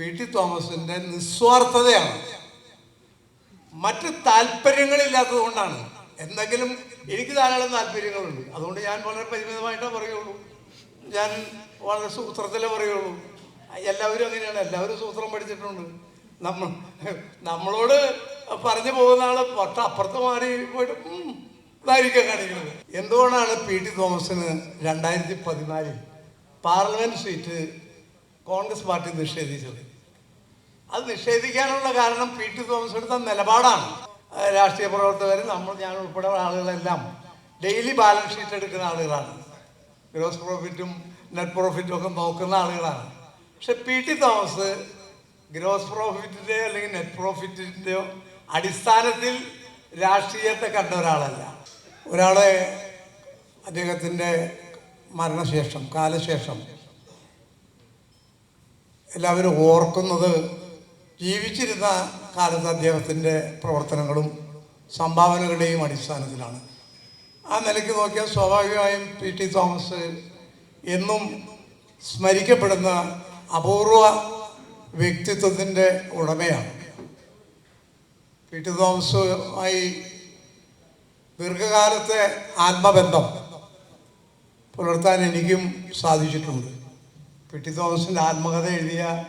P T തോമസിന്റെ നിസ്വാർത്ഥതയാണ്. മറ്റ് താല്പര്യങ്ങളില്ലാത്തത് കൊണ്ടാണ് എന്തെങ്കിലും എനിക്ക് ധാരാളം താല്പര്യങ്ങളുണ്ട്. അതുകൊണ്ട് ഞാൻ വളരെ പരിമിതമായിട്ടേ പറയുള്ളൂ. ഞാൻ വളരെ സൂത്രത്തിലേ പറയുള്ളൂ. എല്ലാവരും അങ്ങനെയാണ്. എല്ലാവരും സൂത്രം പഠിച്ചിട്ടുണ്ട്. നമ്മൾ നമ്മളോട് പറഞ്ഞു പോകുന്ന ആൾ പൊട്ട അപ്പുറത്ത് മാറി പോയിട്ട് കാണിക്കുന്നത്. എന്തുകൊണ്ടാണ് പി ടി തോമസിന് രണ്ടായിരത്തി പതിനാലിൽ പാർലമെന്റ് സീറ്റ് കോൺഗ്രസ് പാർട്ടി നിഷേധിച്ചത്? അത് നിഷേധിക്കാനുള്ള കാരണം പി ടി തോമസ് എടുത്ത നിലപാടാണ്. രാഷ്ട്രീയ പ്രവർത്തകർ നമ്മൾ ഞാൻ ഉൾപ്പെടെ ആളുകളെല്ലാം ഡെയിലി ബാലൻസ് ഷീറ്റ് എടുക്കുന്ന ആളുകളാണ്. ഗ്രോസ് പ്രോഫിറ്റും നെറ്റ് പ്രോഫിറ്റും ഒക്കെ നോക്കുന്ന ആളുകളാണ്. പക്ഷെ പി ടി തോമസ് ഗ്രോസ് പ്രോഫിറ്റിന്റെയോ അല്ലെങ്കിൽ നെറ്റ് പ്രോഫിറ്റിന്റെയോ അടിസ്ഥാനത്തിൽ രാഷ്ട്രീയത്തെ കണ്ട ഒരാളല്ല. ഒരാളെ അദ്ദേഹത്തിന്റെ മരണശേഷം കാലശേഷം എല്ലാവരും ഓർക്കുന്നത് ജീവിച്ചിരുന്ന കാലത്ത് അദ്ദേഹത്തിന്റെ പ്രവർത്തനങ്ങളും സംഭാവനകളുടെയും അടിസ്ഥാനത്തിലാണ്. ആ നിലയ്ക്ക് നോക്കിയാൽ സ്വാഭാവികമായും പി ടി തോമസ് എന്നും സ്മരിക്കപ്പെടുന്ന അപൂർവ വ്യക്തിത്വത്തിന്റെ ഉടമയാണ്. പി ടി തോമസുമായി ദീർഘകാലത്തെ ആത്മബന്ധം പുലർത്താൻ എനിക്കും സാധിച്ചിട്ടുണ്ട്. പി ടി തോമസിന്റെ ആത്മകഥ എഴുതിയ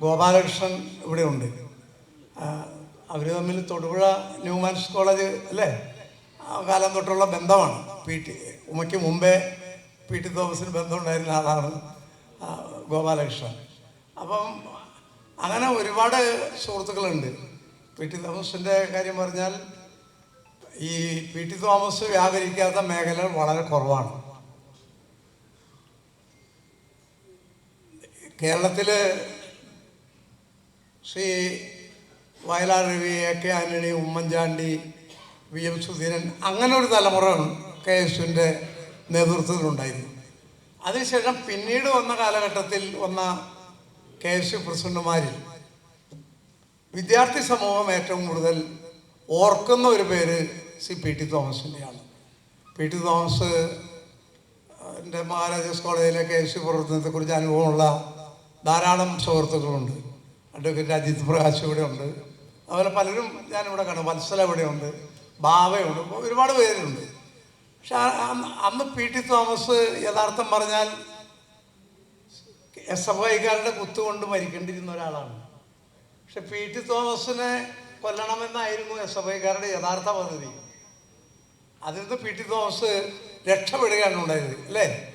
ഗോപാലകൃഷ്ണൻ ഇവിടെ ഉണ്ട്. അവർ തമ്മിൽ തൊടുപുഴ ന്യൂമാൻസ് കോളേജ് അല്ലേ? ആ കാലം തൊട്ടുള്ള ബന്ധമാണ്. പി ടി ഉമയ്ക്ക് മുമ്പേ പി ടി തോമസിന് ബന്ധമുണ്ടായിരുന്ന ആളാണ് ഗോപാലകൃഷ്ണൻ. അപ്പം അങ്ങനെ ഒരുപാട് സുഹൃത്തുക്കളുണ്ട്. പി ടി തോമസിന്റെ കാര്യം പറഞ്ഞാൽ ഈ പി ടി തോമസ് വ്യാപരിക്കാത്ത മേഖലകൾ വളരെ കുറവാണ്. കേരളത്തിൽ Shri Vayalar Ravi A K Antony Oommen Chandy V M Sudheeran അങ്ങനെ ഒരു തലമുറ കെ എസുവിന്റെ നേതൃത്വത്തിലുണ്ടായിരുന്നു. അതിനുശേഷം പിന്നീട് വന്ന കാലഘട്ടത്തിൽ വന്ന കെ എസ് യു പ്രസിഡന്റുമാരിൽ വിദ്യാർത്ഥി സമൂഹം ഏറ്റവും കൂടുതൽ ഓർക്കുന്ന ഒരു പേര് സി പി ടി തോമസിന്റെയാണ്. പി ടി തോമസ് എന്റെ മഹാരാജാസ് കോളേജിലെ കെ എസ് യു പ്രവർത്തനത്തെക്കുറിച്ച് അനുഭവമുള്ള ധാരാളം സുഹൃത്തുക്കളുണ്ട്. അഡ്വക്കേറ്റ് അജിത് പ്രകാശ് ഇവിടെ ഉണ്ട്. അതുപോലെ പലരും ഞാനിവിടെ കാണും. വത്സല ഇവിടെ ഉണ്ട്. ബാവയുണ്ട്. ഒരുപാട് പേരുണ്ട്. പക്ഷെ അന്ന് പി ടി തോമസ് യഥാർത്ഥം പറഞ്ഞാൽ എസ് എഫ് ഐക്കാരുടെ കുത്തുകൊണ്ട് മരിക്കേണ്ടിരുന്ന ഒരാളാണ്. പക്ഷെ പി ടി തോമസിനെ കൊല്ലണമെന്നായിരുന്നു എസ് എഫ് ഐക്കാരുടെ യഥാർത്ഥ പദ്ധതി. അതിൽ നിന്ന് പി ടി തോമസ് രക്ഷപ്പെടുകയാണ് ഉണ്ടായത്. അല്ലേ?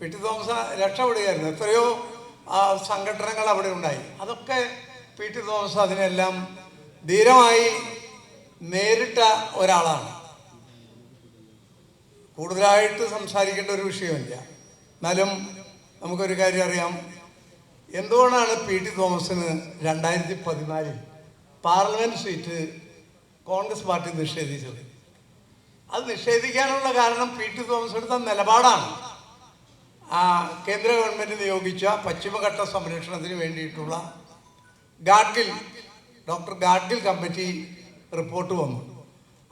പി ടി തോമസ് രക്ഷപ്പെടുകയായിരുന്നു. എത്രയോ ആ, സംഘടനകൾ അവിടെ ഉണ്ടായി. അതൊക്കെ പി ടി തോമസ് അതിനെല്ലാം ധീരമായി നേരിട്ട ഒരാളാണ്. കൂടുതലായിട്ട് സംസാരിക്കേണ്ട ഒരു വിഷയമില്ല. എന്നാലും നമുക്കൊരു കാര്യം അറിയാം. എന്തുകൊണ്ടാണ് പി ടി തോമസിന് രണ്ടായിരത്തി പതിനാലിൽ പാർലമെന്റ് സീറ്റ് കോൺഗ്രസ് പാർട്ടി നിഷേധിച്ചത്? അത് നിഷേധിക്കാനുള്ള കാരണം പി ടി തോമസ് എടുത്ത നിലപാടാണ്. കേന്ദ്ര ഗവൺമെന്റ് നിയോഗിച്ച പശ്ചിമഘട്ട സംരക്ഷണത്തിന് വേണ്ടിയിട്ടുള്ള Gadgil doctor Gadgil committee report വന്നു.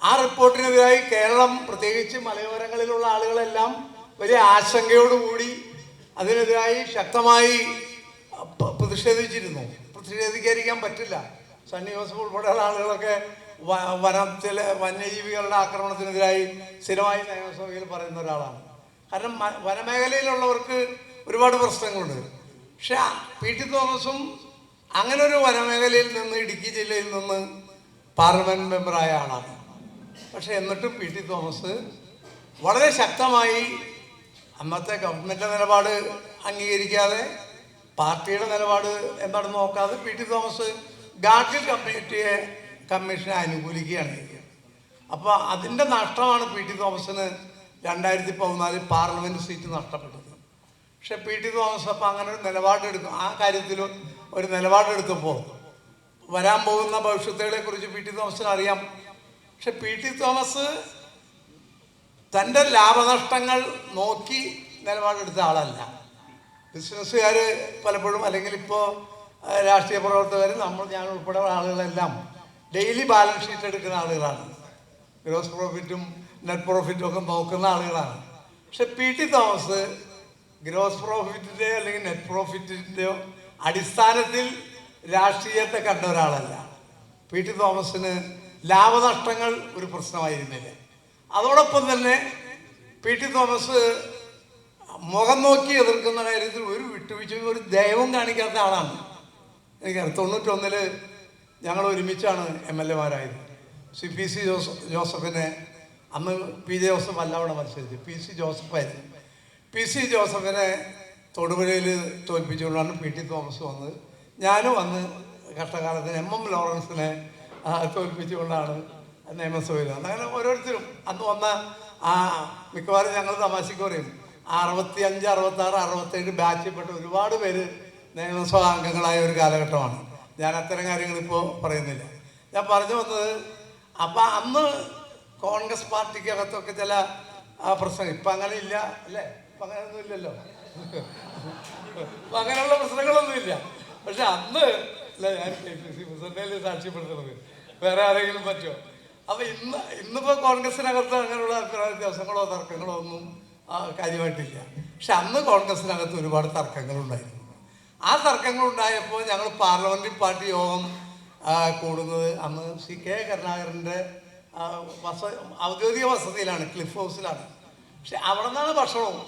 ആ റിപ്പോർട്ടിനെതിരായി കേരളം പ്രത്യേകിച്ച് മലയോരങ്ങളിലുള്ള ആളുകളെല്ലാം വലിയ ആശങ്കയോടുകൂടി അതിനെതിരായി ശക്തമായി പ്രതിഷേധിച്ചിരുന്നു. പ്രതിഷേധിക്കാതിരിക്കാൻ പറ്റില്ല. സണ്ണി ജോസഫ് ഉൾപ്പെടെയുള്ള ആളുകളൊക്കെ വനത്തിലെ വന്യജീവികളുടെ ആക്രമണത്തിനെതിരായി സ്ഥിരമായി നിയമസഭയിൽ പറയുന്ന ഒരാളാണ്. കാരണം വനമേഖലയിലുള്ളവർക്ക് ഒരുപാട് പ്രശ്നങ്ങളുണ്ട്. പക്ഷെ പി ടി തോമസും അങ്ങനെ ഒരു വനമേഖലയിൽ നിന്ന് ഇടുക്കി ജില്ലയിൽ നിന്ന് പാർലമെന്റ് മെമ്പറായ ആളാണ്. പക്ഷെ എന്നിട്ടും പി ടി തോമസ് വളരെ ശക്തമായി അന്നത്തെ ഗവൺമെന്റ് നിലപാട് അംഗീകരിക്കാതെ പാർട്ടിയുടെ നിലപാട് എന്താണെന്ന് നോക്കാതെ പി ടി തോമസ് ഗാഡ്ഗിൽ കമ്മിറ്റിയെ കമ്മീഷനെ അനുകൂലിക്കുകയാണ് അപ്പോൾ അതിന്റെ നഷ്ടമാണ് പി ടി തോമസിന് രണ്ടായിരത്തി പതിനാലിൽ പാർലമെന്റ് സീറ്റ് നഷ്ടപ്പെട്ടത് പക്ഷെ പി ടി തോമസ് അപ്പോൾ അങ്ങനെ ഒരു നിലപാടെടുക്കും. ആ കാര്യത്തിൽ ഒരു നിലപാടെടുത്തപ്പോൾ വരാൻ പോകുന്ന ഭവിഷ്യത്തുകളെ കുറിച്ച് പി ടി തോമസിന് അറിയാം. പക്ഷെ പി ടി തോമസ് തന്റെ ലാഭനഷ്ടങ്ങൾ നോക്കി നിലപാടെടുത്ത ആളല്ല. ബിസിനസ്സുകാർ പലപ്പോഴും അല്ലെങ്കിൽ ഇപ്പോൾ രാഷ്ട്രീയ പ്രവർത്തകർ നമ്മൾ ഞാൻ ഉൾപ്പെടെ ആളുകളെല്ലാം ഡെയിലി ബാലൻസ് ഷീറ്റ് എടുക്കുന്ന ആളുകളാണ്. ഗ്രോസ് പ്രോഫിറ്റും നെറ്റ് പ്രോഫിറ്റും ഒക്കെ നോക്കുന്ന ആളുകളാണ്. പക്ഷെ പി ടി തോമസ് ഗ്രോസ് പ്രോഫിറ്റിന്റെയോ അല്ലെങ്കിൽ നെറ്റ് പ്രോഫിറ്റിന്റെയോ അടിസ്ഥാനത്തിൽ രാഷ്ട്രീയത്തെ കണ്ട ഒരാളല്ല. പി ടി തോമസിന് ലാഭനഷ്ടങ്ങൾ ഒരു പ്രശ്നമായിരുന്നില്ല. അതോടൊപ്പം തന്നെ പി ടി തോമസ് മുഖം നോക്കി എതിർക്കുന്ന കാര്യത്തിൽ ഒരു വിട്ടുവീഴ്ചയും ഒരു ദൈവം കാണിക്കാത്ത ആളാണ്. എനിക്കറിയാം തൊണ്ണൂറ്റൊന്നിൽ ഞങ്ങൾ ഒരുമിച്ചാണ് എം എൽ എമാരായത്. സി പി സി ജോസഫ് ജോസഫിനെ അന്ന് പി ജോസഫ് അല്ല അവിടെ മത്സരിച്ചു. പി സി ജോസഫായിരുന്നു പി സി ജോസഫിനെ തൊടുപുഴയിൽ തോൽപ്പിച്ചുകൊണ്ടാണ് പി ടി തോമസ് വന്നത്. ഞാനും അന്ന് കഷ്ടകാലത്തിന് എം എം ലോറൻസിനെ തോൽപ്പിച്ചുകൊണ്ടാണ് നിയമസഭയിൽ അങ്ങനെ ഓരോരുത്തരും അന്ന് വന്ന ആ മിക്കവാറും ഞങ്ങൾ തമാശക്ക് പറയും. അറുപത്തി അഞ്ച് അറുപത്തി ആറ് അറുപത്തേഴ് ബാച്ചിൽപ്പെട്ട ഒരുപാട് പേര് നിയമസഭാ അംഗങ്ങളായ ഒരു കാലഘട്ടമാണ്. ഞാൻ അത്തരം കാര്യങ്ങൾ ഇപ്പോൾ പറയുന്നില്ല. ഞാൻ പറഞ്ഞു വന്നത് അപ്പം അന്ന് കോൺഗ്രസ് പാർട്ടിക്കകത്തൊക്കെ ചില ആ, പ്രശ്നങ്ങൾ ഇപ്പം അങ്ങനെ ഇല്ല അല്ലേ? ഇപ്പം അങ്ങനെയൊന്നും ഇല്ലല്ലോ. അങ്ങനെയുള്ള പ്രശ്നങ്ങളൊന്നും ഇല്ല. പക്ഷെ അന്ന് അല്ല ഞാൻ പ്രസിഡന്റിൽ സാക്ഷ്യപ്പെടുത്തുന്നത്. വേറെ ആരെങ്കിലും പറ്റുമോ? അപ്പൊ ഇന്ന് ഇന്നിപ്പോ കോൺഗ്രസിനകത്ത് അങ്ങനെയുള്ള അഭിപ്രായ വ്യത്യാസങ്ങളോ തർക്കങ്ങളോ ഒന്നും കാര്യമായിട്ടില്ല. പക്ഷെ അന്ന് കോൺഗ്രസിനകത്ത് ഒരുപാട് തർക്കങ്ങളുണ്ടായിരുന്നു. ആ തർക്കങ്ങൾ ഉണ്ടായപ്പോൾ ഞങ്ങൾ പാർലമെന്ററി പാർട്ടി യോഗം കൂടുന്നത് അന്ന് സി കെ കരുണാകരന്റെ വസ ഔദ്യോഗിക വസതിയിലാണ് ക്ലിഫ് ഹൗസിലാണ്. പക്ഷെ അവിടെ നിന്നാണ് ഭക്ഷണവും.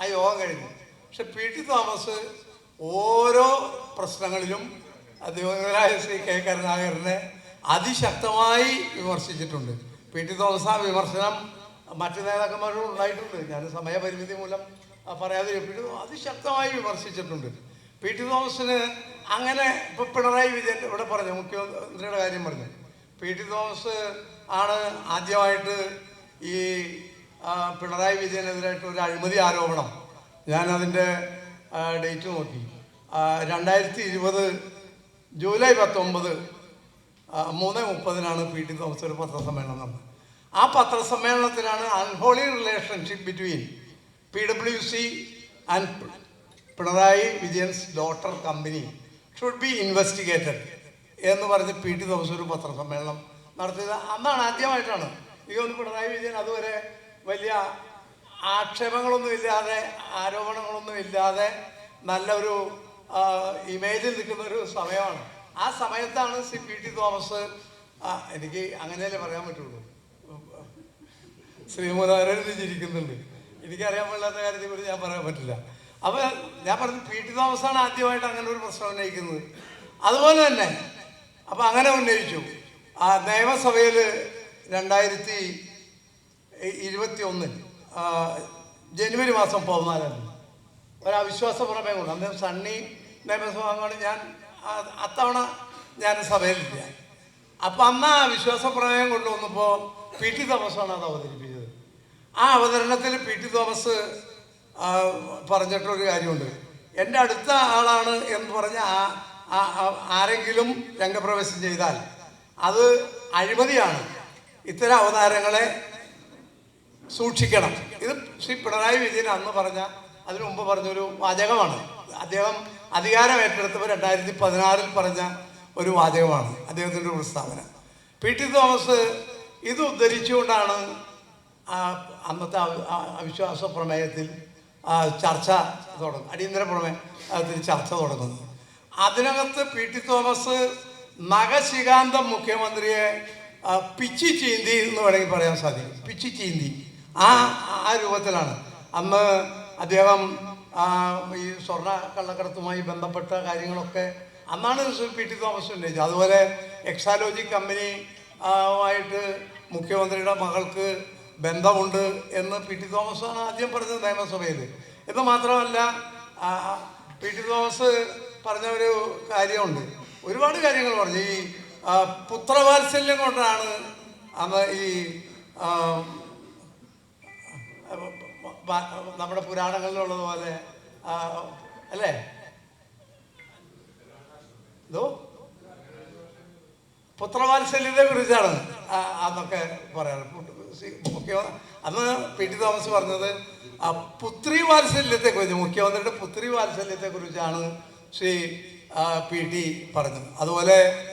ആ യോഗം കഴിഞ്ഞു. പക്ഷെ പി. ടി. തോമസ് ഓരോ പ്രശ്നങ്ങളിലും ദിവംഗതരായ ശ്രീ കെ. കരുണാകരനെ അതിശക്തമായി വിമർശിച്ചിട്ടുണ്ട്. പി. ടി. തോമസ് ആ വിമർശനം മറ്റു നേതാക്കന്മാരോട് ഉണ്ടായിട്ടുണ്ട്. ഞാൻ സമയപരിമിതി മൂലം പറയാതെ പി ടി അതിശക്തമായി വിമർശിച്ചിട്ടുണ്ട്. പി. ടി. തോമസിന് അങ്ങനെ ഇപ്പൊ പിണറായി വിജയൻ ഇവിടെ പറഞ്ഞു മുഖ്യമന്ത്രിയുടെ കാര്യം പറഞ്ഞു. പി ടി തോമസ് ആണ് ആദ്യമായിട്ട് ഈ പിണറായി വിജയനെതിരായിട്ട് ഒരു അഴിമതി ആരോപണം. ഞാനതിന്റെ ഡേറ്റ് നോക്കി. രണ്ടായിരത്തി ഇരുപത് ജൂലൈ പത്തൊമ്പത് മൂന്ന് മുപ്പതിനാണ് പി ടി തോമസ് ഒരു പത്രസമ്മേളനം നടന്നത്. ആ പത്രസമ്മേളനത്തിലാണ് unholy relationship between P W C and Pinarayi Vijayan's daughter company should be investigated എന്ന് പറഞ്ഞ് പി ടി തോമസ് ഒരു പത്രസമ്മേളനം നടത്തിയത്. അന്നാണ് ആദ്യമായിട്ടാണ്. ഈ ഒന്ന് പിണറായി വിജയൻ അതുവരെ വലിയ ആക്ഷേപങ്ങളൊന്നും ഇല്ലാതെ ആരോപണങ്ങളൊന്നും ഇല്ലാതെ നല്ലൊരു ഇമേജിൽ നിൽക്കുന്ന ഒരു സമയമാണ്. ആ സമയത്താണ് സി പി ടി തോമസ് എനിക്ക് അങ്ങനെയല്ലേ പറയാൻ പറ്റുള്ളൂ. ശ്രീമോദാരൻ ചിരിക്കുന്നുണ്ട്. എനിക്കറിയാൻ പാടില്ലാത്ത കാര്യത്തെ കുറിച്ച് ഞാൻ പറയാൻ പറ്റില്ല. അപ്പോൾ ഞാൻ പറഞ്ഞു പി ടി തോമസാണ് ആദ്യമായിട്ട് അങ്ങനെ ഒരു പ്രശ്നം ഉന്നയിക്കുന്നത്. അതുപോലെ തന്നെ അപ്പൊ അങ്ങനെ ഉന്നയിച്ചു. ആ നിയമസഭയിൽ രണ്ടായിരത്തി ഇരുപത്തി ഒന്നിൽ ജനുവരി മാസം പതിനാലായിരുന്നു. ഒരു അവിശ്വാസ പ്രമേയം കൊണ്ട് അന്നേരം സണ്ണി നിയമസഭ ഞാൻ അത്തവണ ഞാൻ സഭയിലില്ല. അപ്പം അന്ന് ആ വിശ്വാസ പ്രമേയം കൊണ്ടുവന്നപ്പോൾ പി ടി തോമസാണ് അത് അവതരിപ്പിച്ചത്. ആ അവതരണത്തിൽ പി ടി തോമസ് പറഞ്ഞിട്ടൊരു കാര്യമുണ്ട്. എന്റെ അടുത്ത ആളാണ് എന്ന് പറഞ്ഞ ആ- ആരെങ്കിലും രംഗപ്രവേശം ചെയ്താൽ അത് അഴിമതിയാണ്. ഇത്തരം അവതാരങ്ങളെ സൂക്ഷിക്കണം. ഇത് ശ്രീ പിണറായി വിജയൻ അന്ന് പറഞ്ഞ അതിനു മുമ്പ് പറഞ്ഞൊരു വാചകമാണ്. അദ്ദേഹം അധികാരം ഏറ്റെടുത്തപ്പോൾ രണ്ടായിരത്തി പതിനാറിൽ പറഞ്ഞ ഒരു വാചകമാണ് അദ്ദേഹത്തിന്റെ പ്രസ്താവന. പി. ടി. തോമസ് ഇത് ഉദ്ധരിച്ചുകൊണ്ടാണ് അന്നത്തെ അവിശ്വാസ പ്രമേയത്തിൽ ചർച്ച തുടങ്ങും അടിയന്തര പ്രമേയത്തിൽ ചർച്ച തുടങ്ങുന്നത്. അതിനകത്ത് പി ടി തോമസ് നഖശികാന്തം മുഖ്യമന്ത്രിയെ പിച്ചി ചീന്തി എന്ന് വേണമെങ്കിൽ പറയാൻ സാധിക്കും. പിച്ചി ചീന്തി. ആ ആ രൂപത്തിലാണ്. അന്ന് അദ്ദേഹം ഈ സ്വർണ കള്ളക്കടത്തുമായി ബന്ധപ്പെട്ട കാര്യങ്ങളൊക്കെ അന്നാണ് പി ടി തോമസ് ഉന്നയിച്ചത്. അതുപോലെ എക്സാലോജി കമ്പനി ആയിട്ട് മുഖ്യമന്ത്രിയുടെ മകൾക്ക് ബന്ധമുണ്ട് എന്ന് പി ടി ആണ് ആദ്യം പറഞ്ഞത് നിയമസഭയിൽ. എന്ന് മാത്രമല്ല പി ടി തോമസ് പറഞ്ഞ ഒരു കാര്യമുണ്ട്. ഒരുപാട് കാര്യങ്ങൾ പറഞ്ഞു. ഈ പുത്രവാത്സല്യം കൊണ്ടാണ് അന്ന് ഈ നമ്മുടെ പുരാണങ്ങളിലുള്ളത് പോലെ അല്ലേ? ഇതോ പുത്രവാത്സല്യത്തെ കുറിച്ചാണ് അന്നൊക്കെ പറയാറ്. അന്ന് പി. ടി. തോമസ് പറഞ്ഞത് പുത്രി വാത്സല്യത്തെ കുറിച്ച് മുഖ്യമന്ത്രിയുടെ പുത്രി വാത്സല്യത്തെ കുറിച്ചാണ് ശ്രീ പി. ടി. പറഞ്ഞത് അതുപോലെ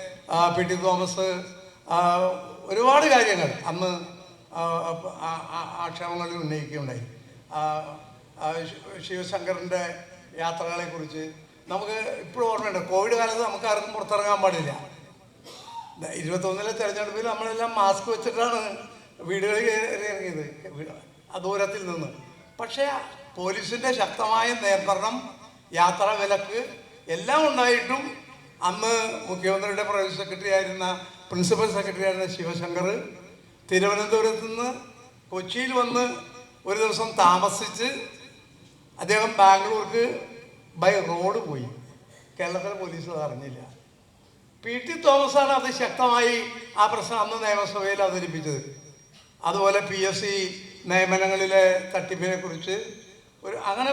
പി. ടി. തോമസ് ഒരുപാട് കാര്യങ്ങൾ അന്ന് ആക്ഷേപങ്ങളിൽ ഉന്നയിക്കുകയുണ്ടായി. ശിവശങ്കറിന്റെ യാത്രകളെക്കുറിച്ച് നമുക്ക് ഇപ്പോഴും ഓർമ്മയുണ്ട്. കോവിഡ് കാലത്ത് നമുക്ക് ആർക്കും പുറത്തിറങ്ങാൻ പാടില്ല. ഇരുപത്തൊന്നിലെ തെരഞ്ഞെടുപ്പിൽ നമ്മളെല്ലാം മാസ്ക് വെച്ചിട്ടാണ് വീടുകളിൽ കയറി ഇറങ്ങിയത് ദൂരത്തിൽ നിന്ന്. പക്ഷേ പോലീസിന്റെ ശക്തമായ നിയന്ത്രണം യാത്രാ വിലക്ക് എല്ലാം ഉണ്ടായിട്ടും അന്ന് മുഖ്യമന്ത്രിയുടെ പ്രൈവറ്റ് സെക്രട്ടറി ആയിരുന്ന പ്രിൻസിപ്പൽ സെക്രട്ടറി ആയിരുന്ന ശിവശങ്കർ തിരുവനന്തപുരത്ത് നിന്ന് കൊച്ചിയിൽ വന്ന് ഒരു ദിവസം താമസിച്ച് അദ്ദേഹം ബാംഗ്ലൂർക്ക് ബൈ റോഡ് പോയി. കേരളത്തിലെ പോലീസ് അത് അറിഞ്ഞില്ല. പി ടി തോമസാണ് അത് ശക്തമായി ആ പ്രശ്നം അന്ന് നിയമസഭയിൽ അവതരിപ്പിച്ചത്. അതുപോലെ പി എസ് സി നിയമനങ്ങളിലെ തട്ടിപ്പിനെ കുറിച്ച് ഒരു അങ്ങനെ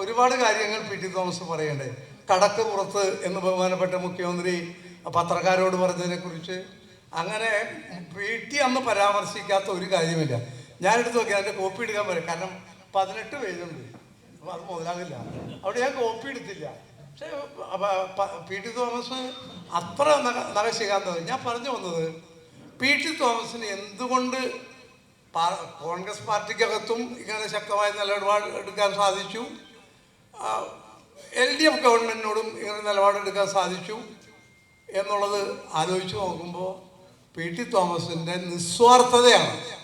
ഒരുപാട് കാര്യങ്ങൾ പി ടി തോമസ് പറയണ്ടേ? കടക്ക് പുറത്ത് എന്ന് ബഹുമാനപ്പെട്ട മുഖ്യമന്ത്രി പത്രക്കാരോട് പറഞ്ഞതിനെ കുറിച്ച് അങ്ങനെ പി ടി അന്ന് പരാമർശിക്കാത്ത ഒരു കാര്യമില്ല. ഞാനെടുത്ത് നോക്കി അതിന്റെ കോപ്പി എടുക്കാൻ പറയും കാരണം പതിനെട്ട് പേജുണ്ട് അപ്പോൾ അത് മുതലാകില്ല. അവിടെ ഞാൻ കോപ്പി എടുത്തില്ല. പക്ഷേ പി ടി തോമസ് അത്ര നഗശികാന്തത് ഞാൻ പറഞ്ഞു വന്നത് പി ടി തോമസിന് എന്തുകൊണ്ട് കോൺഗ്രസ് പാർട്ടിക്കകത്തും ഇങ്ങനെ ശക്തമായ നിലപാട് എടുക്കാൻ സാധിച്ചു. എൽ ഡി എഫ് ഗവൺമെന്റിനോടും ഇങ്ങനെ നിലപാടെടുക്കാൻ സാധിച്ചു എന്നുള്ളത് ആലോചിച്ച് നോക്കുമ്പോൾ പി. ടി. തോമസിന്റെ നിസ്വാർത്ഥതയാണ്.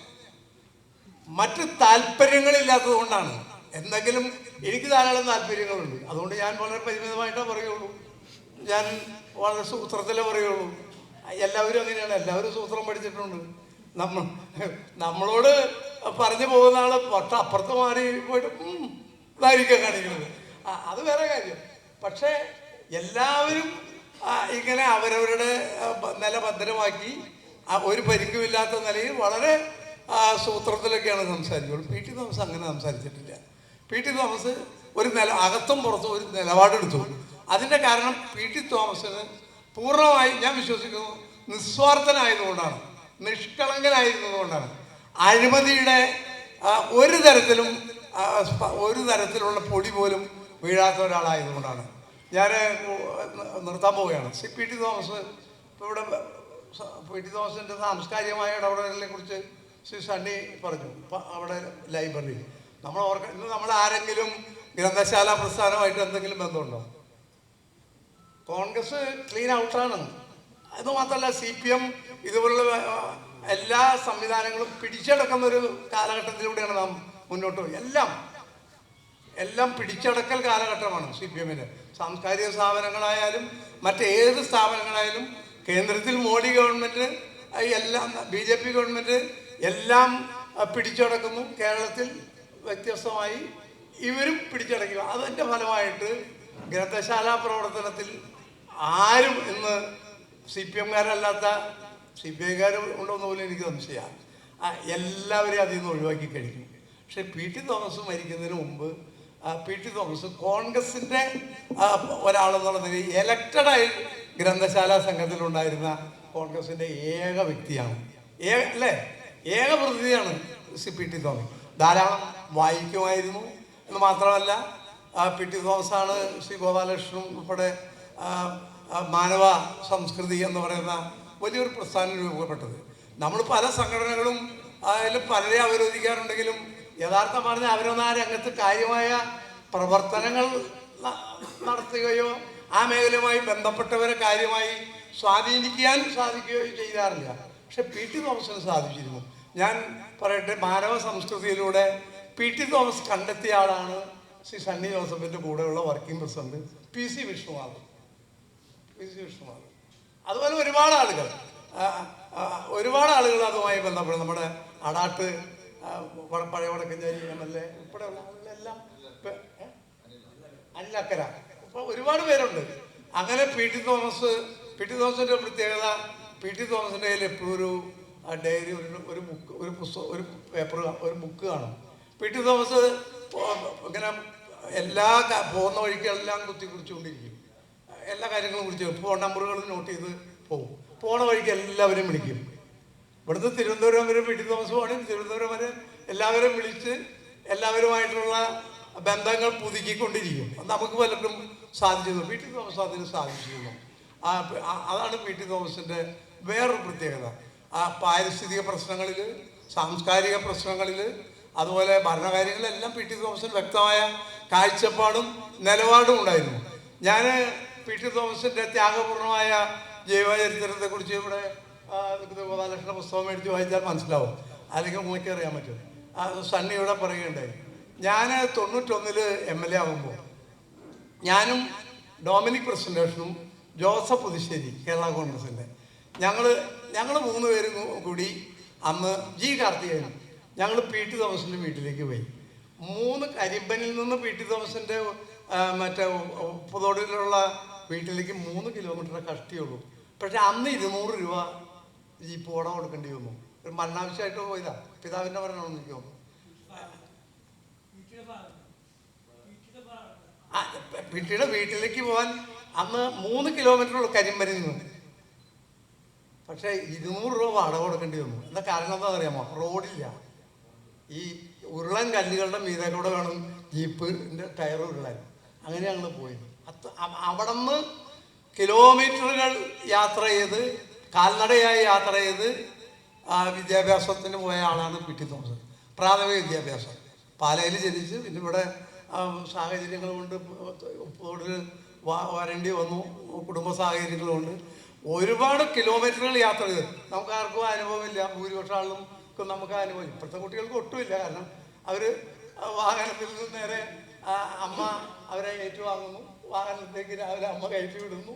മറ്റ് താല്പര്യങ്ങളില്ലാത്തത് കൊണ്ടാണ്. എന്തെങ്കിലും എനിക്ക് ധാരാളം താല്പര്യങ്ങളുണ്ട്. അതുകൊണ്ട് ഞാൻ വളരെ പരിമിതമായിട്ടേ പറയുള്ളൂ. ഞാൻ വളരെ സൂത്രത്തിലേ പറയുള്ളൂ. എല്ലാവരും അങ്ങനെയാണ്. എല്ലാവരും സൂത്രം പഠിച്ചിട്ടുണ്ട്. നമ്മൾ നമ്മളോട് പറഞ്ഞു പോകുന്ന ആൾ പൊട്ട അപ്പുറത്ത് മാറി പോയിട്ട് ഇതായിരിക്കാൻ ഇതായിരിക്കും കാണിക്കുന്നത്. അത് വേറെ കാര്യം. പക്ഷേ എല്ലാവരും ഇങ്ങനെ അവരവരുടെ നില ഭദ്രമാക്കി ഒരു പരിക്കുമില്ലാത്ത നിലയിൽ വളരെ സൂത്രത്തിലൊക്കെയാണ് സംസാരിക്കുള്ളൂ പി. ടി. തോമസ് അങ്ങനെ സംസാരിച്ചിട്ടില്ല. പി. ടി. തോമസ് ഒരു നില അകത്തും പുറത്തും ഒരു നിലപാടെടുത്തു. അതിന്റെ കാരണം പി. ടി. തോമസിന് പൂർണമായി ഞാൻ വിശ്വസിക്കുന്നു നിസ്വാർത്ഥനായതുകൊണ്ടാണ്. നിഷ്കളങ്കനായിരുന്നതുകൊണ്ടാണ്. അഴിമതിയുടെ ഒരു തരത്തിലും ഒരു തരത്തിലുള്ള പൊടി പോലും വീഴാത്ത ഒരാളായതുകൊണ്ടാണ്. ഞാൻ നിർത്താൻ പോവുകയാണ്. സി പി ടി തോമസ് ഇവിടെ പി ടി തോമസിന്റെ സാംസ്കാരികമായ ഇടപെടലിനെ കുറിച്ച് ശ്രീ സണ്ണി പറഞ്ഞു അവിടെ ലൈബ്രറി. നമ്മൾ ഓർക്ക ഇന്ന് നമ്മൾ ആരെങ്കിലും ഗ്രന്ഥശാല പ്രസ്ഥാനമായിട്ട് എന്തെങ്കിലും ബന്ധമുണ്ടോ? കോൺഗ്രസ് ക്ലീൻ ഔട്ടാണ്. അത് മാത്രമല്ല സി പി എം ഇതുപോലുള്ള എല്ലാ സംവിധാനങ്ങളും പിടിച്ചടക്കുന്ന ഒരു കാലഘട്ടത്തിലൂടെയാണ് നാം മുന്നോട്ട് പോയി. എല്ലാം എല്ലാം പിടിച്ചടക്കൽ കാലഘട്ടമാണ് സി പി എമ്മിന് സാംസ്കാരിക സ്ഥാപനങ്ങളായാലും മറ്റേത് സ്ഥാപനങ്ങളായാലും കേന്ദ്രത്തിൽ മോഡി ഗവൺമെന്റ് എല്ലാം ബി ജെ പി ഗവൺമെന്റ് എല്ലാം പിടിച്ചടക്കുന്നു. കേരളത്തിൽ വ്യത്യസ്തമായി ഇവരും പിടിച്ചടക്കുക അതിന്റെ ഫലമായിട്ട് ഗ്രന്ഥശാല പ്രവർത്തനത്തിൽ ആരും ഇന്ന് സി പി എംകാരല്ലാത്ത സി പി ഐക്കാർ ഉണ്ടോയെന്ന് പോലും എനിക്ക് സംശയമാണ് എല്ലാവരെയും അതിൽ നിന്ന് ഒഴിവാക്കി കഴിഞ്ഞു പക്ഷെ പി ടി തോമസ് മരിക്കുന്നതിന് മുമ്പ് പി ടി തോമസ് കോൺഗ്രസിന്റെ ഒരാളെന്നുള്ള നിലയിൽ എലക്റ്റഡായി ഗ്രന്ഥശാല സംഘത്തിലുണ്ടായിരുന്ന കോൺഗ്രസിന്റെ ഏക വ്യക്തിയാണ്. ഏക അല്ലേ? ഏക പ്രതിനിധിയാണ് സി പി ടി തോമസ്. ധാരാളം വായിക്കുമായിരുന്നു. എന്ന് മാത്രമല്ല പി ടി തോമസാണ് ശ്രീ ഗോപാലകൃഷ്ണനും ഉൾപ്പെടെ മാനവ സംസ്കൃതി എന്ന് പറയുന്ന വലിയൊരു പ്രസ്ഥാനം രൂപപ്പെട്ടത്. നമ്മൾ പല സംഘടനകളും അതിൽ പലരെ അവരോധിക്കാറുണ്ടെങ്കിലും യഥാർത്ഥം പറഞ്ഞാൽ അവരൊന്നും ആ രംഗത്ത് കാര്യമായ പ്രവർത്തനങ്ങൾ നടത്തുകയോ ആ മേഖലയുമായി ബന്ധപ്പെട്ടവരെ കാര്യമായി സ്വാധീനിക്കാൻ സാധിക്കുകയോ ചെയ്യാറില്ല പക്ഷെ പി. ടി. തോമസിന് സാധിച്ചിരുന്നു. ഞാൻ പറയട്ടെ മാനവ സംസ്കൃതിയിലൂടെ പി. ടി. തോമസ് കണ്ടെത്തിയ ആളാണ് ശ്രീ സണ്ണി ജോസഫിന്റെ കൂടെയുള്ള working president P. C. Vishnunath C അതുപോലെ ഒരുപാട് ആളുകൾ ഒരുപാട് ആളുകൾ അതുമായി ബന്ധപ്പെടും. നമ്മുടെ അടാട്ട് പഴയ വടക്കഞ്ചേരി എം എൽ എ ഉൾപ്പെടെയുള്ള ആളുകളെല്ലാം ഒരുപാട് പേരുണ്ട്. അങ്ങനെ P T Thomas P T തോമസിന്റെ പ്രത്യേകത പി ടി തോമസിന്റെ കയ്യിൽ എപ്പോഴും ഒരു ഡയറി ഒരു ഒരു ബുക്ക് ഒരു പുസ്തകം ഒരു പേപ്പർ ഒരു ബുക്ക് കാണും. പി ടി തോമസ് ഇങ്ങനെ എല്ലാ പോകുന്ന വഴിക്കെല്ലാം കുത്തി കുറിച്ചുകൊണ്ടിരിക്കും. എല്ലാ കാര്യങ്ങളും കുറിച്ച് ഫോൺ നമ്പറുകൾ നോട്ട് ചെയ്ത് പോകും പോണ വഴിക്ക് എല്ലാവരും വിളിക്കും. ഇവിടുന്ന് തിരുവനന്തപുരം വരെ വീട്ടിൽ ടി തോമസ് പോകണമെങ്കിൽ തിരുവനന്തപുരം വരെ എല്ലാവരും വിളിച്ച് എല്ലാവരുമായിട്ടുള്ള ബന്ധങ്ങൾ പുതുക്കിക്കൊണ്ടിരിക്കും. നമുക്ക് പലപ്പോഴും സാധിച്ചിരുന്നു വീട്ടിൽ തോമസ് അതിന് സാധിച്ചിരുന്നു അതാണ് ടി തോമസിന്റെ വേറൊരു പ്രത്യേകത. ആ പാരിസ്ഥിതിക പ്രശ്നങ്ങളിൽ സാംസ്കാരിക പ്രശ്നങ്ങളിൽ അതുപോലെ ഭരണകാര്യങ്ങളെല്ലാം പി ടി തോമസിന് വ്യക്തമായ കാഴ്ചപ്പാടും നിലപാടും ഉണ്ടായിരുന്നു. ഞാൻ പി ടി തോമസിന്റെ ത്യാഗപൂർണമായ ജൈവചരിത്രത്തെക്കുറിച്ച് ഇവിടെ ഗോപാലകൃഷ്ണ പുസ്തകം മേടിച്ച് വായിച്ചാൽ മനസ്സിലാവും. അല്ലെങ്കിൽ മുഖ്യ അറിയാൻ പറ്റും. അത് സണ്ണി ഇവിടെ പറയുകയുണ്ടായി. ഞാൻ തൊണ്ണൂറ്റൊന്നിൽ എം എൽ എ ആകുമ്പോൾ ഞാനും ഡൊമിനിക് പ്രസന്റേഷനും ജോസഫ് പുതുശ്ശേരി കേരള കോൺഗ്രസിന്റെ ഞങ്ങൾ ഞങ്ങൾ മൂന്ന് പേരും കൂടി അന്ന് ജി കാർത്തികേയൻ ഞങ്ങൾ പി ടി തോമസിന്റെ വീട്ടിലേക്ക് പോയി. മൂന്ന് കരിമ്പനിൽ നിന്ന് പി ടി തോമസിന്റെ മറ്റേ ഉപ്പുതോടിലുള്ള വീട്ടിലേക്ക് മൂന്ന് കിലോമീറ്റർ കഷ്ടിയുള്ളൂ. പക്ഷെ അന്ന് ഇരുന്നൂറ് രൂപ ഈ ഓട കൊടുക്കേണ്ടി വന്നു. ഒരു മരണാവശ്യമായിട്ട് പോയതാ. പിതാവിന്റെ മരണം എനിക്ക് പിന്നീട് വീട്ടിലേക്ക് പോകാൻ അന്ന് മൂന്ന് കിലോമീറ്ററുള്ള കരിമ്പരി നിന്ന്. പക്ഷേ ഇരുന്നൂറ് രൂപ വാടക കൊടുക്കേണ്ടി വന്നു. എന്താ കാരണം എന്താ അറിയാമോ? റോഡില്ല. ഈ ഉരുളൻ കല്ലുകളുടെ മീതെ കൂടെ വേണം ജീപ്പിന്റെ ടയർ ഉരുളാൻ. അങ്ങനെ ഞങ്ങൾ പോയി. അവിടെ നിന്ന് കിലോമീറ്ററുകൾ യാത്ര ചെയ്ത് കാൽനടയായി യാത്ര ചെയ്ത് വിദ്യാഭ്യാസത്തിന് പോയ ആളാണ് പി ടി തോമസ്. പ്രാഥമിക വിദ്യാഭ്യാസം. പാലയിൽ ജനിച്ച് പിന്നെ ഇവിടെ സാഹചര്യങ്ങൾ കൊണ്ട് കൂടുതൽ വരേണ്ടി വന്നു കുടുംബ സാഹചര്യങ്ങൾ കൊണ്ട്. ഒരുപാട് കിലോമീറ്ററുകൾ യാത്ര ചെയ്ത്. നമുക്ക് ആർക്കും അനുഭവമില്ല. ഭൂരിപക്ഷം ആളും നമുക്ക് അനുഭവം. ഇപ്പോഴത്തെ കുട്ടികൾക്ക് ഒട്ടുമില്ല. കാരണം അവർ വാഹനത്തിൽ നിന്ന് നേരെ അമ്മ അവരെ ഏറ്റുവാങ്ങുന്നു. വാഹനത്തേക്ക് രാവിലെ അമ്മ കയറ്റി വിടുന്നു.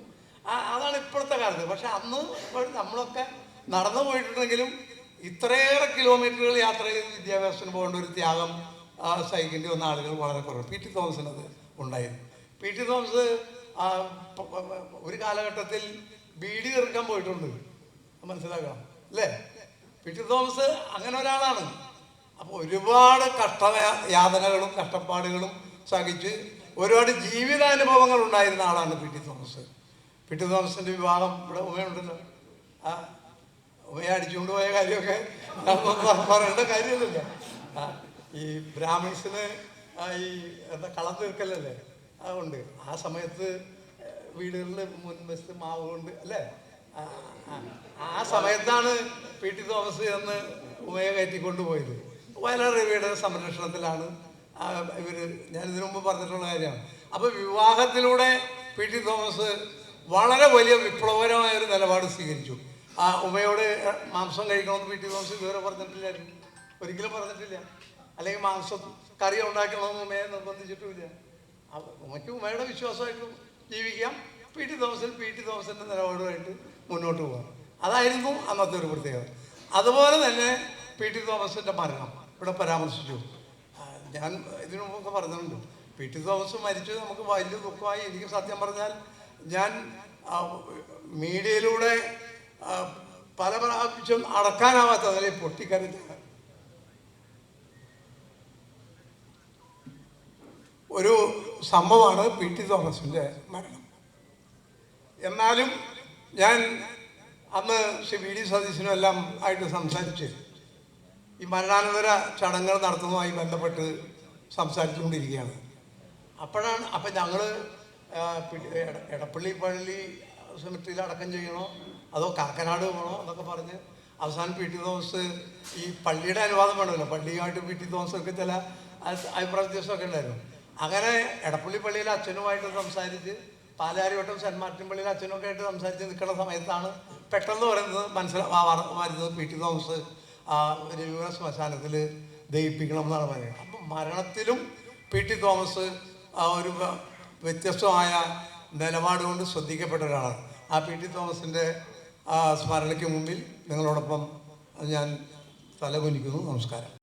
അതാണ് ഇപ്പോഴത്തെ കാലത്ത്. പക്ഷെ അന്ന് നമ്മളൊക്കെ നടന്നു പോയിട്ടുണ്ടെങ്കിലും ഇത്രയേറെ കിലോമീറ്ററുകൾ യാത്ര ചെയ്ത് വിദ്യാഭ്യാസത്തിന് പോകേണ്ട ഒരു ത്യാഗം സഹിക്കേണ്ടി വന്ന ആളുകൾ വളരെ കുറവ് പി ടി തോമസിന് അത് ഉണ്ടായിരുന്നു. പി ടി തോമസ് ഒരു കാലഘട്ടത്തിൽ ബീഡി തീർക്കാൻ പോയിട്ടുണ്ട്. മനസ്സിലാക്കാം അല്ലേ? പി ടി തോമസ് അങ്ങനെ ഒരാളാണ്. അപ്പോൾ ഒരുപാട് കഷ്ട യാതനകളും കഷ്ടപ്പാടുകളും സഹിച്ച് ഒരുപാട് ജീവിതാനുഭവങ്ങൾ ഉണ്ടായിരുന്ന ആളാണ് P T Thomas. P T തോമസിന്റെ വിവാഹം ഇവിടെ ഉമയുണ്ടല്ലോ ആ ഉമയെ അടിച്ചുകൊണ്ട് പോയ കാര്യമൊക്കെ പറയേണ്ട കാര്യമില്ലല്ലോ ഈ ബ്രാഹ്മിൺസിന് ഈ എന്താ കളം തീർക്കലല്ലേ? അതുകൊണ്ട് ആ സമയത്ത് വീടുകളിൽ മുൻവശത്ത് മാവ് കൊണ്ട് അല്ലേ? ആ, സമയത്താണ് പി ടി തോമസ് എന്ന് ഉമയെ കയറ്റിക്കൊണ്ട് പോയത്. വയലാർ രവിയുടെ സംരക്ഷണത്തിലാണ് ഇവർ ഞാൻ ഇതിനു മുമ്പ് പറഞ്ഞിട്ടുള്ള കാര്യമാണ്. അപ്പൊ വിവാഹത്തിലൂടെ പി ടി തോമസ് വളരെ വലിയ വിപ്ലവകരമായ ഒരു നിലപാട് സ്വീകരിച്ചു. ആ ഉമയോട് മാംസം കഴിക്കണമെന്ന് പി ടി തോമസ് ഇതുവരെ പറഞ്ഞിട്ടില്ലായിരുന്നു. ഒരിക്കലും പറഞ്ഞിട്ടില്ല. അല്ലെങ്കിൽ മാംസം കറി ഉണ്ടാക്കണമെന്ന് ഉമയെ നിർബന്ധിച്ചിട്ടുമില്ല. ഉമയ്ക്ക് ഉമയുടെ വിശ്വാസമായിട്ട് ജീവിക്കാം. പി ടി തോമസിൽ പി ടി തോമസിന്റെ നിലപാടുമായിട്ട് മുന്നോട്ട് പോകാം. അതായിരുന്നു അന്നത്തെ ഒരു പ്രത്യേകത. അതുപോലെ തന്നെ പി ടി തോമസിന്റെ മരണം ഇവിടെ പരാമർശിച്ചു. ഞാൻ ഇതിനു മുമ്പൊക്കെ പറഞ്ഞിട്ടുണ്ട്. പി ടി തോമസ് മരിച്ചു നമുക്ക് വലിയ ദുഃഖമായി എനിക്ക് സത്യം പറഞ്ഞാൽ ഞാൻ മീഡിയയിലൂടെ പല പ്രാവശ്യം അടക്കാനാവാത്ത നിലയിൽ പൊട്ടിക്കരഞ്ഞ ഒരു സംഭവമാണ് പി ടി തോമസിന്റെ മരണം. എന്നാലും ഞാൻ അന്ന് ശ്രീ വി ഡി സതീശനും എല്ലാം ആയിട്ട് സംസാരിച്ച് ഈ മരണാനന്തര ചടങ്ങുകൾ നടത്തുന്നതുമായി ബന്ധപ്പെട്ട് സംസാരിച്ചുകൊണ്ടിരിക്കുകയാണ്. അപ്പോഴാണ് അപ്പം ഞങ്ങൾ എടപ്പള്ളി പള്ളി സെമിട്രിയിൽ അടക്കം ചെയ്യണോ? അതോ കാക്കനാട് പോകണോ എന്നൊക്കെ പറഞ്ഞ് അവസാനം പി ടി തോമസ് ഈ പള്ളിയുടെ അനുവാദം വേണമല്ലോ. പള്ളിയുമായിട്ട് പി ടി തോമസ് ഒക്കെ ചില അഭിപ്രായ വ്യത്യാസമൊക്കെ ഉണ്ടായിരുന്നു. അങ്ങനെ എടപ്പള്ളി പള്ളിയിൽ അച്ഛനുമായിട്ട് സംസാരിച്ച് പാലാരിവട്ടം സെന്റ് മാർട്ടിൻ പള്ളിയിൽ അച്ഛനൊക്കെ ആയിട്ട് സംസാരിച്ച് നിൽക്കുന്ന സമയത്താണ് പെട്ടെന്ന് പറയുന്നത് മനസ്സിലാ വരുന്നത് പി ടി തോമസ് ആ രവിപുര ശ്മശാനത്തിൽ ദയിപ്പിക്കണം എന്നാണ് പറയുന്നത്. അപ്പം മരണത്തിലും പി ടി തോമസ് ആ ഒരു വ്യത്യസ്തമായ നിലപാട് കൊണ്ട് ശ്രദ്ധിക്കപ്പെട്ട ഒരാളാണ്. ആ പി ടി തോമസിന്റെ സ്മരണയ്ക്ക് മുമ്പിൽ നിങ്ങളോടൊപ്പം ഞാൻ തലകുനിക്കുന്നു. നമസ്കാരം.